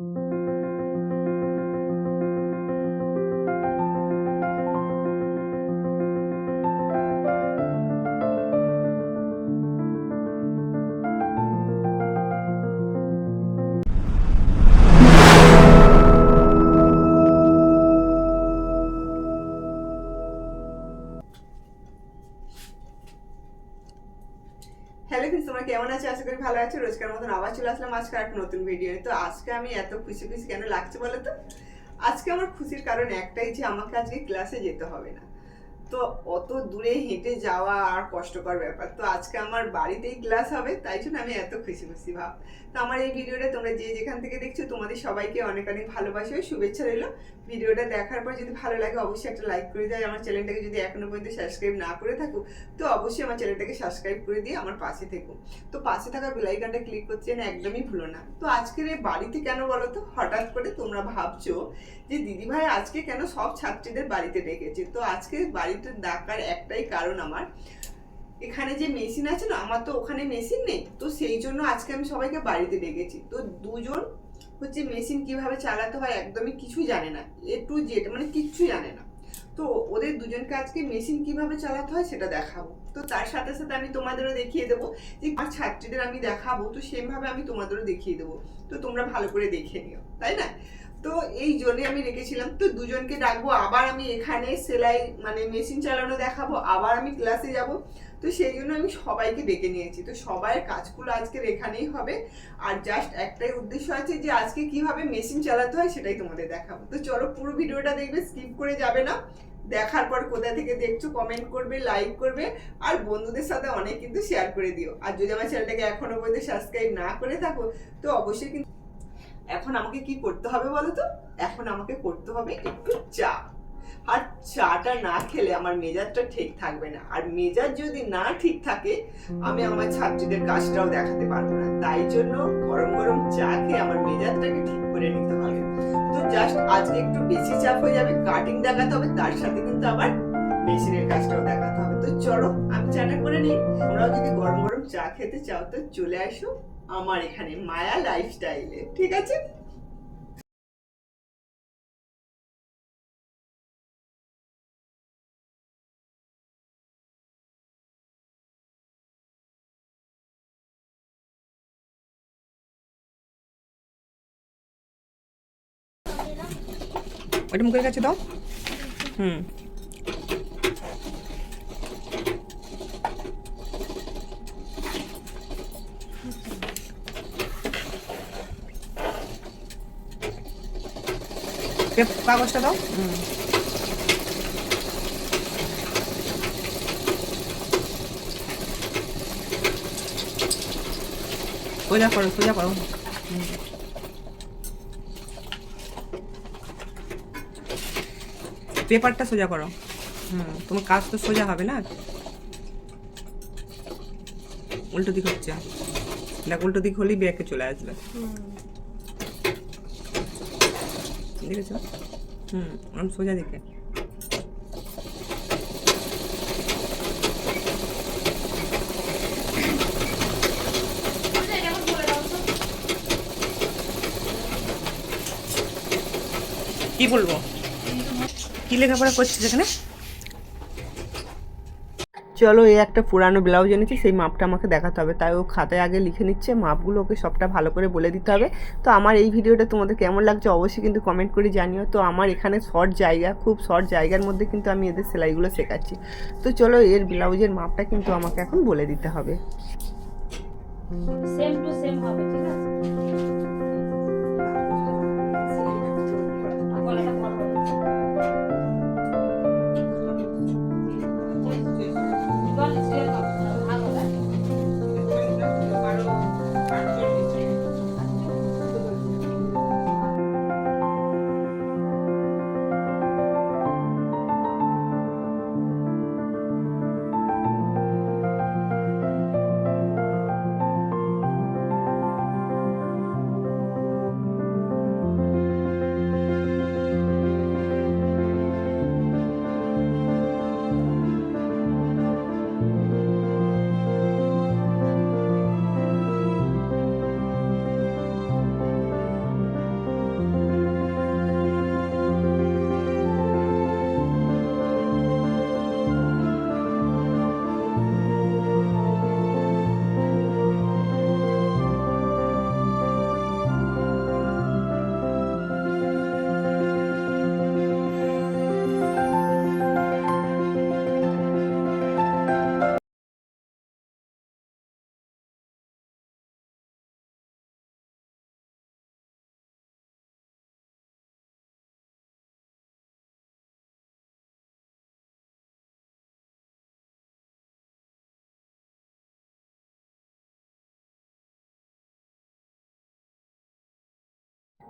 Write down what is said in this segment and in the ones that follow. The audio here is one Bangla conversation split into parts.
thank you হ্যালো ফ্রেন্ডস তোমরা কেমন আছো? আশা করি ভালো আছো। রোজকার মতন আবার চলে আসলাম আজকে একটা নতুন ভিডিও তো আজকে আমি এত খুশি খুশি কেন লাগছে বলো তো? আজকে আমার খুশির কারণ একটাই যে আমাকে আজকে ক্লাসে যেতে হবে না। তো অত দূরে হেঁটে যাওয়া আর কষ্টকর ব্যাপার। তো আজকে আমার বাড়িতেই ক্লাস হবে, তাই জন্য আমি এত খুশি খুশি ভাব। তো আমার এই ভিডিওটা তোমরা যে যেখান থেকে দেখছ, তোমাদের সবাইকে অনেক অনেক ভালোবাসা শুভেচ্ছা রইল। ভিডিওটা দেখার পর যদি ভালো লাগে, অবশ্যই একটা লাইক করে দেয় আমার চ্যানেলটাকে যদি এখনও পর্যন্ত সাবস্ক্রাইব না করে থাকো, তো অবশ্যই আমার চ্যানেলটাকে সাবস্ক্রাইব করে দিয়ে আমার পাশে থেকো। তো পাশে থাকা বেলাইকানটা ক্লিক করছে না একদমই ভুলো না। তো আজকের এই বাড়িতে কেন বলো তো? হঠাৎ করে তোমরা ভাবছ যে দিদিভাই আজকে কেন সব ছাত্রীদের বাড়িতে ডেকেছে? তো আজকে বাড়িতে ডাকার একটাই কারণ আমার। এখানে যে মেশিন আছে না, আমার তো ওখানে মেশিন নেই। তো সেই জন্য আজকে আমি সবাইকে বাড়িতে ডেকেছি। তো দুজন হচ্ছে মেশিন কীভাবে চালাতে হয় একদমই কিছুই জানে না। এ টু জেড মানে কিচ্ছু জানে না। তো ওদের দুজনকে আজকে মেশিন কীভাবে চালাতে হয় সেটা দেখাবো। তো তার সাথে সাথে আমি তোমাদেরও দেখিয়ে দেবো যে আমার ছাত্রীদের আমি দেখাবো। তো সেমভাবে আমি তোমাদেরও দেখিয়ে দেবো। তো তোমরা ভালো করে দেখে নিও। তাই না? তো এই জন্যে আমি রেখেছিলাম। তো দুজনকে ডাকবো, আবার আমি এখানে সেলাই মানে মেশিন চালানো দেখাবো, আবার আমি ক্লাসে যাব। তো সেই জন্য আমি সবাইকে ডেকে নিয়েছি। তো সবাইয়ের কাজগুলো আজকের এখানেই হবে। আর জাস্ট একটাই উদ্দেশ্য আছে যে আজকে কীভাবে মেশিন চালাতে হয় সেটাই তোমাদের দেখাবো। তো চলো পুরো ভিডিওটা দেখবে স্কিপ করে যাবে না। দেখার পর কোথা থেকে দেখছ কমেন্ট করবে লাইক করবে, আর বন্ধুদের সাথে অনেক কিন্তু শেয়ার করে দিও। আর যদি আমার চ্যানেলটাকে এখনও পর্যন্ত সাবস্ক্রাইব না করে থাকো, তো অবশ্যই কিন্তু এখন আমাকে কি করতে হবে বলো তো এখন আমাকে করতে হবে একটু চা। আর চাটা না খেলে আমার মেজাজটা ঠিক থাকবে না। আর মেজাজ যদি না ঠিক থাকে, আমি আমার ছাত্রীদের কাজটাও দেখাতে পারব না। তাই জন্য গরম গরম চা খেয়ে আমার মেজাজটাকে ঠিক করে নিতে হবে। তো জাস্ট আজকে একটু বেশি চাপ হয়ে যাবে কাটিং দেখাতে হবে, তার সাথে কিন্তু আবার মেশিনের কাজটাও দেখাতে হবে। তো চলো, আমি চাটা করে নিই। তোমরাও যদি গরম গরম চা খেতে চাও, তো চলে আসো। আমার এখানে মায়া লাইফস্টাইলে ঠিক আছে? ওইটা মুখের কাছে দাও। হুম। কাগজটা দাও। সোজা করো সোজা করো। পেপারটা সোজা করো। হুম। তোমার কাজ তো সোজা হবে না? উল্টো দিক হচ্ছে। দেখ উল্টো দিক হলেই ব্যাকে চলে আসবে। দেখেছ? হুম আমি সোজা দেখে কি বলব? কি লেখাপড়া করছিস এখানে? চলো, এই একটা পুরানো ব্লাউজ এনেছি, সেই মাপটা আমাকে দেখাতে হবে। তাই ও খাতায় আগে লিখে নিচ্ছে, মাপগুলো ওকে সবটা ভালো করে বলে দিতে হবে। তো আমার এই ভিডিওটা তোমাদের কেমন লাগছে অবশ্যই কিন্তু কমেন্ট করে জানিও। তো আমার এখানে শর্ট জায়গা, খুব শর্ট জায়গার মধ্যে কিন্তু আমি এদের সেলাইগুলো শেখাচ্ছি। তো চলো, এর ব্লাউজের মাপটা কিন্তু আমাকে এখন বলে দিতে হবে। সেম টু সেম হবে।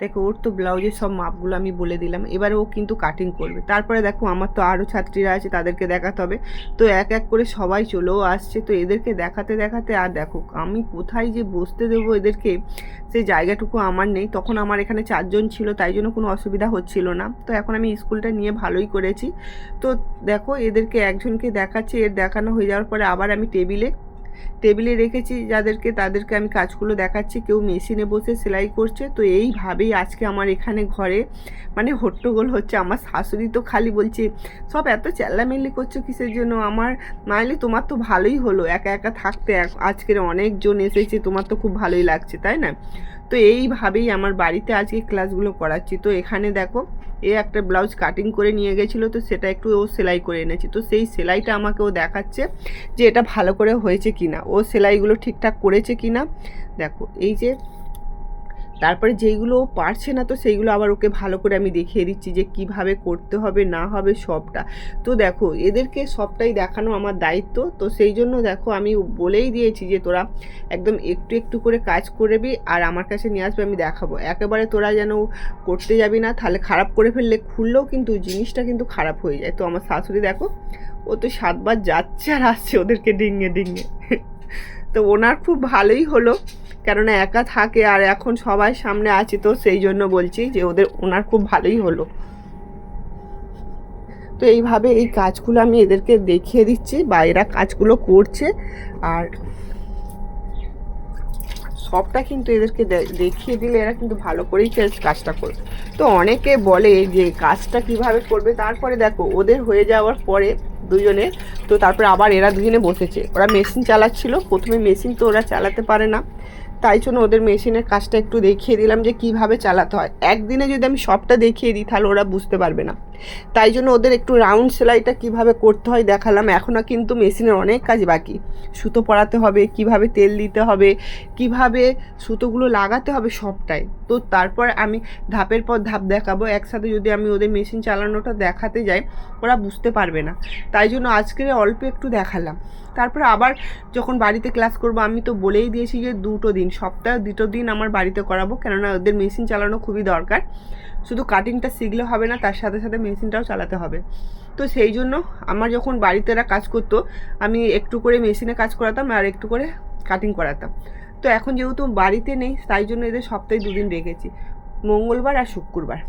দেখো, ওর তো ব্লাউজের সব মাপগুলো আমি বলে দিলাম। এবার ও কিন্তু কাটিং করবে। তারপরে দেখো, আমার তো আরও ছাত্রীরা আছে, তাদেরকে দেখাতে হবে। তো এক এক করে সবাই চলেও আসছে। তো এদেরকে দেখাতে দেখাতে আর দেখো, আমি কোথায় যে বসতে দেবো এদেরকে সেই জায়গাটুকু আমার নেই। তখন আমার এখানে চারজন ছিল, তাই জন্য কোনো অসুবিধা হচ্ছিল না। তো এখন আমি স্কুলটা নিয়ে ভালোই করেছি। তো দেখো, এদেরকে একজনকে দেখাচ্ছি। এর দেখানো হয়ে যাওয়ার পরে আবার আমি টেবিলে টেবিলে রেখেছি যাদেরকে, তাদেরকে আমি কাজগুলো দেখাচ্ছি। কেউ মেশিনে বসে সেলাই করছে। তো এইভাবেই আজকে আমার এখানে ঘরে মানে হট্টগোল হচ্ছে। আমার শাশুড়ি তো খালি বলছে, সব এত চেল্লামেল্লি করছ কিসের জন্য? আমার মাইলি তোমার তো ভালোই হলো। একা একা থাকতে আজকের অনেকজন এসেছে, তোমার তো খুব ভালোই লাগছে, তাই না? তো এইভাবেই আমার বাড়িতে আজকে ক্লাসগুলো করাচ্ছি। তো এখানে দেখো, এ একটা ব্লাউজ কাটিং করে নিয়ে গেছিল, তো সেটা একটু ও সেলাই করে এনেছি। তো সেই সেলাইটা আমাকে ও দেখাচ্ছে যে এটা ভালো করে হয়েছে কিনা। ও সেলাইগুলো ঠিকঠাক করেছে কিনা। দেখো, এই যে তারপরে যেইগুলো পারছে না, তো সেইগুলো আবার ওকে ভালো করে আমি দেখিয়ে দিচ্ছি যে কীভাবে করতে হবে, না হবে সবটা। তো দেখো, এদেরকে সবটাই দেখানো আমার দায়িত্ব। তো সেই জন্য দেখো, আমি বলেই দিয়েছি যে তোরা একদম একটু একটু করে কাজ করবি আর আমার কাছে নিয়ে আসবে, আমি দেখাবো। একেবারে তোরা যেন করতে যাবি না, তাহলে খারাপ করে ফেললে খুললেও কিন্তু জিনিসটা কিন্তু খারাপ হয়ে যায়। তো আমার শাশুড়ি দেখো, ও তো সাতবার যাচ্ছে আর আসছে ওদেরকে ডিঙে ডিঙে তো ওনার খুব ভালোই হলো। কেননা একা থাকে আর এখন সবাই সামনে আছে, তো সেই জন্য বলছি যে ওদের, ওনার খুব ভালোই হলো। তো এইভাবে এই কাজগুলো আমি এদেরকে দেখিয়ে দিচ্ছি, বা এরা কাজগুলো করছে। আর সবটা কিন্তু এদেরকে দেখিয়ে দিলে এরা কিন্তু ভালো করেই কাজ- কাজটা করবে। তো অনেকে বলে যে কাজটা কীভাবে করবে, তারপরে দেখো ওদের হয়ে যাওয়ার পরে দুজনে, তো তারপরে আবার এরা দুজনে বসেছে। ওরা মেশিন চালাচ্ছিল, প্রথমে মেশিন তো ওরা চালাতে পারে না। তাই জন্য ওদের মেশিনের কাজটা একটু দেখিয়ে দিলাম যে কীভাবে চালাতে হয়। একদিনে যদি আমি সবটা দেখিয়ে দিই, তাহলে ওরা বুঝতে পারবে না। তাই জন্য ওদের একটু রাউন্ড সেলাইটা কীভাবে করতে হয় দেখালাম। এখনও কিন্তু মেশিনের অনেক কাজ বাকি। সুতো পরাতে হবে, কীভাবে তেল দিতে হবে, কীভাবে সুতোগুলো লাগাতে হবে সবটাই। তো তারপর আমি ধাপের পর ধাপ দেখাবো। একসাথে যদি আমি ওদের মেশিন চালানোটা দেখাতে যাই, ওরা বুঝতে পারবে না। তাই জন্য আজকে অল্প একটু দেখালাম। তারপর আবার যখন বাড়িতে ক্লাস করব, আমি তো বলেই দিয়েছি যে দুটো দিন, সপ্তাহে দুটো দিন আমার বাড়িতে করাবো। কেননা ওদের মেশিন চালানো খুবই দরকার। শুধু কাটিংটা শিখলে হবে না, তার সাথে সাথে মেশিনটাও চালাতে হবে। তো সেই জন্য আমার যখন বাড়িতে এরা কাজ করতো, আমি একটু করে মেশিনে কাজ করাতাম আর একটু করে কাটিং করাতাম। তো এখন যেহেতু বাড়িতে নেই, তাই জন্য এদের সপ্তাহে দুদিন রেখেছি, মঙ্গলবার আর শুক্রবার।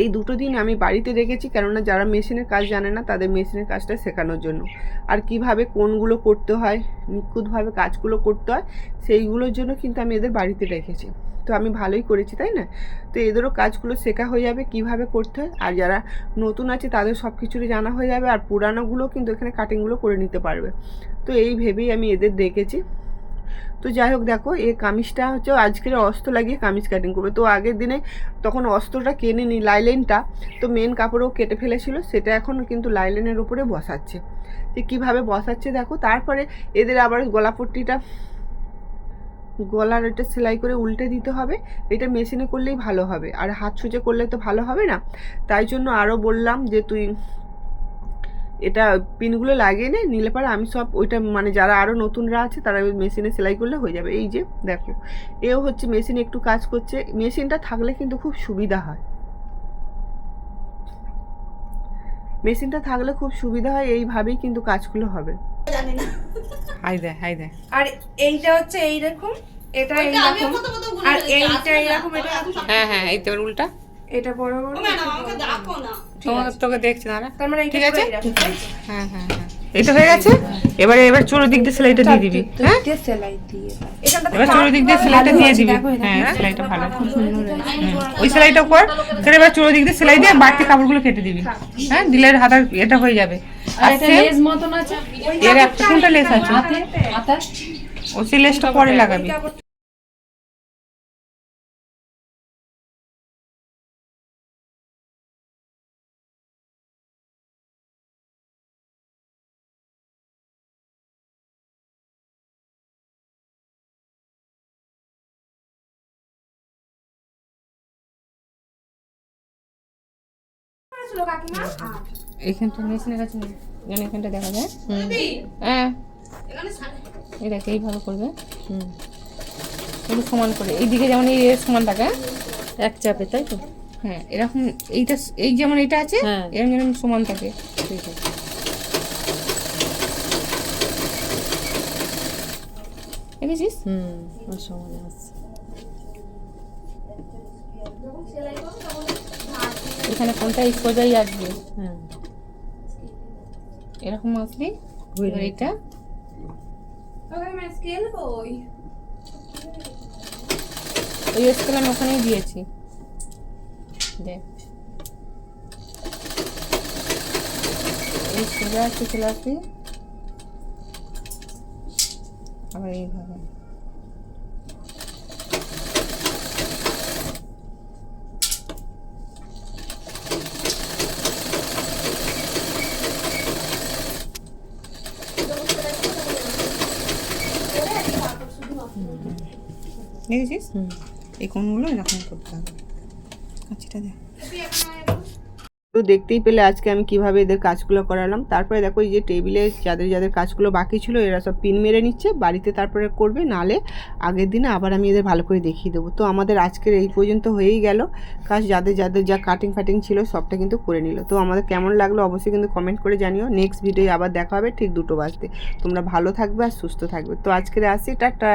এই দুটো দিন আমি বাড়িতে রেখেছি, কেননা যারা মেশিনের কাজ জানে না, তাদের মেশিনের কাজটা শেখানোর জন্য। আর কীভাবে কোনগুলো করতে হয়, নিখুঁতভাবে কাজগুলো করতে হয়, সেইগুলোর জন্য কিন্তু আমি এদের বাড়িতে রেখেছি। তো আমি ভালোই করেছি, তাই না? তো এদেরও কাজগুলো শেখা হয়ে যাবে, কীভাবে করতে হয়। আর যারা নতুন আছে, তাদের সব কিছুরই জানা হয়ে যাবে, আর পুরানোগুলো কিন্তু এখানে কাটিংগুলো করে নিতে পারবে। তো এই ভেবেই আমি এদের দেখেছি। তো যাই হোক, দেখো এই কামিজটা হচ্ছে আজকের অস্ত্র লাগিয়ে কামিজ কাটিং করবে। তো আগের দিনে তখন অস্ত্রটা কেনে নি, লাইলেনটা, তো মেন কাপড়ও কেটে ফেলেছিল, সেটা এখন কিন্তু লাইলেনের উপরে বসাচ্ছে। যে কীভাবে বসাচ্ছে, দেখো, তারপরে এদের আবার গলাপট্টিটা গলার এটা সেলাই করে উল্টে দিতে হবে, এটা মেশিনে করলেই ভালো হবে। আর হাত সুচে করলে তো ভালো হবে না? তাই জন্য আরও বললাম যে তুই এটা পিনগুলো লাগিয়ে নে, নিলে পরে আমি সব ওইটা মানে যারা আরও নতুনরা আছে তারা ওই মেশিনে সেলাই করলে হয়ে যাবে। এই যে দেখো, এও হচ্ছে মেশিনে একটু কাজ করছে। মেশিনটা থাকলে কিন্তু খুব সুবিধা হয়। মেশিনটা থাকলে খুব সুবিধা হয়, এইভাবেই কিন্তু কাজগুলো হবে। হাই দে হাই দে। আর এইটা হচ্ছে এইরকম এটা এইরকম আর এইটা এটা হ্যাঁ হ্যাঁ এই তোর উল্টা। এটা বড় বড় তোমাকে তোকে দেখছি না তার মানে ঠিক আছে? হ্যাঁ হ্যাঁ হ্যাঁ। এটা হয়ে গেছে? এবারে এবার চোর দিক দিয়ে সেলাইটা দিয়ে দিবি হ্যাঁ? সেলাই দিয়ে এবার চোর দিক দিয়ে সেলাইটা দিয়ে দিবি। হ্যাঁ সেলাইটা ভালো। ওই সেলাইটা কর তাহলে এবার চোর দিক দিয়ে সেলাই দিয়ে বাড়তি কাপড়গুলো কেটে দিবি হ্যাঁ। দিলের হাতার এটা হয়ে যাবে। এর একটা কোনটা লেস আছে? ও সেই লেসটা পরে লাগাবি। ছিল কাকিমা? এইখানটা মেশিনের কাছে নেই যেন এখানটা দেখা যায়। হুম। হ্যাঁ। এই দেখ এইভাবে করবে। হুম। পুরো সমান করে। এইদিকে যেমন এই এর সমান থাকে হ্যাঁ? এক চাপে তাই তো? হ্যাঁ এরকম এইটা এই যেমন এটা আছে হ্যাঁ। এরকম যেমন সমান থাকে। ঠিক আছে। দেখেছিস? হুম সমানে আছে এখানে কোনটা এই সোজাই আসবে? হ্যাঁ এরকম আসলে এটা? স্কেল ওই। স্কেল আমি ওখানেই দিয়েছি। দেখ এই সোজা আছে চলে আসবি? আবার এইভাবে। দেখেছিস এই কোনগুলো এরকম করতে হবে। কাঁচিটা দেখ তো দেখতেই পেলে আজকে আমি কীভাবে এদের কাজগুলো করালাম। তারপরে দেখো এই যে টেবিলে যাদের যাদের কাজগুলো বাকি ছিল এরা সব পিন মেরে নিচ্ছে। বাড়িতে তারপরে করবে নালে আগের দিনে আবার আমি এদের ভালো করে দেখিয়ে দেবো। তো আমাদের আজকের এই পর্যন্ত হয়েই গেল। কাজ যাদের যাদের যা কাটিং ফাটিং ছিল সবটা কিন্তু করে নিল। তো আমাদের কেমন লাগল অবশ্যই কিন্তু কমেন্ট করে জানিও। নেক্সট ভিডিও আবার দেখা হবে ঠিক দুটো বাজতে। তোমরা ভালো থাকবে আর সুস্থ থাকবে। তো আজকের আসি টাটা।